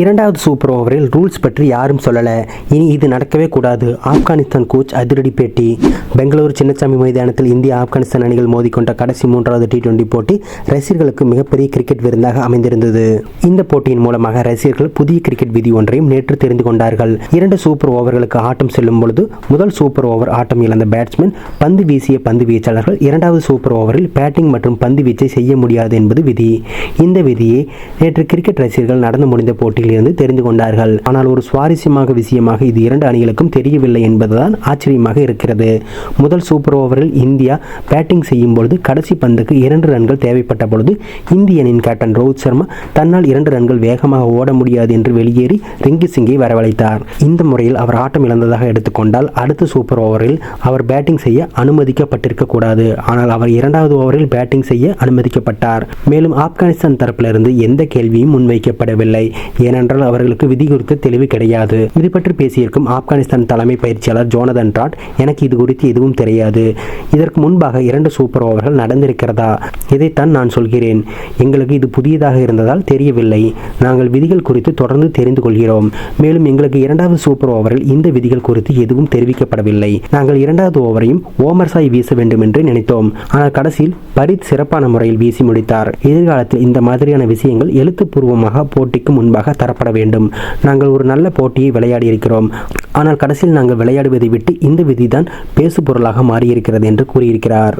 இரண்டாவது சூப்பர் ஓவரில் ரூல்ஸ் பற்றி யாரும் சொல்லலை. இனி இது நடக்கவே கூடாது. ஆப்கானிஸ்தான் கோச் அதிரடி பேட்டி. பெங்களூரு சின்னசாமி மைதானத்தில் இந்தியா ஆப்கானிஸ்தான் அணிகள் மோதிக்கொண்ட கடைசி மூன்றாவது டி டுவெண்டி போட்டி ரசிகர்களுக்கு மிகப்பெரிய கிரிக்கெட் விருந்தாக அமைந்திருந்தது. இந்த போட்டியின் மூலமாக ரசிகர்கள் புதிய கிரிக்கெட் விதி ஒன்றையும் நேற்று தெரிந்து கொண்டார்கள். இரண்டு சூப்பர் ஓவர்களுக்கு ஆட்டம் செல்லும் பொழுது முதல் சூப்பர் ஓவர் ஆட்டம் இழந்த பேட்ஸ்மேன் பந்து வீசிய பந்து வீச்சாளர்கள் இரண்டாவது சூப்பர் ஓவரில் பேட்டிங் மற்றும் பந்து வீச்சை செய்ய முடியாது என்பது விதி. இந்த விதியை நேற்று கிரிக்கெட் ரசிகர்கள் நடந்து முடிந்த போட்டி இருந்து தெரிந்து கொண்டார்கள். ஆனால் ஒரு சுவாரஸ்யமாக விஷயமாக இது இரண்டு அணிகளுக்கும் தெரியவில்லை என்பதுதான் ஆச்சரியமாக இருக்கிறது. முதல் சூப்பர் ஓவரில் இந்தியா பேட்டிங் செய்யும் பொழுது கடைசி பந்துக்கு இரண்டு ரன்கள் தேவைப்பட்ட பொழுது இந்தியனின் கேப்டன் ரோஹித் சர்மா தன்னால் இரண்டு ரன்கள் வேகமாக ஓட முடியாது என்று வெளியேறி ரிங்கி சிங்கை வரவழைத்தார். இந்த முறையில் அவர் ஆட்டம் இழந்ததாக எடுத்துக்கொண்டால் அடுத்த சூப்பர் ஓவரில் அவர் பேட்டிங் செய்ய அனுமதிக்கப்பட்டிருக்க கூடாது. ஆனால் அவர் இரண்டாவது ஓவரில் பேட்டிங் செய்ய அனுமதிக்கப்பட்டார். மேலும் ஆப்கானிஸ்தான் தரப்பிலிருந்து எந்த கேள்வியும் முன்வைக்கப்படவில்லை. ஏனென்றால் அவர்களுக்கு விதி குறித்து தெளிவு கிடையாது. இது பற்றி பேசியிருக்கும் ஆப்கானிஸ்தான் தலைமை பயிற்சியாளர் ஜோனதன் ராட் எனக்கு இது குறித்து எதுவும் தெரியாது. இதற்கு முன்பாக இரண்டு சூப்பர் ஓவர்கள் நடந்திருக்கிறதா? இதைத்தான் நான் சொல்கிறேன். எங்களுக்கு இது புதியதாக இருந்ததால் தெரியவில்லை. நாங்கள் விதிகள் குறித்து தொடர்ந்து தெரிந்து கொள்கிறோம். மேலும் எங்களுக்கு இரண்டாவது சூப்பர் ஓவரில் இந்த விதிகள் குறித்து எதுவும் தெரிவிக்கப்படவில்லை. நாங்கள் இரண்டாவது ஓவரையும் ஓமர் சாய் வீச வேண்டும் என்று நினைத்தோம். ஆனால் கடைசியில் பரித் சிறப்பான முறையில் வீசி முடித்தார். எதிர்காலத்தில் இந்த மாதிரியான விஷயங்கள் எழுத்துப்பூர்வமாக போட்டிக்கு முன்பாக தரப்பட வேண்டும். நாங்கள் ஒரு நல்ல போட்டியை விளையாடி இருக்கிறோம் ஆனால் கடைசியில் நாங்கள் விளையாடுவதை விட்டு இந்த விதிதான் பேசு பொருளாக மாறியிருக்கிறது என்று கூறியிருக்கிறார்.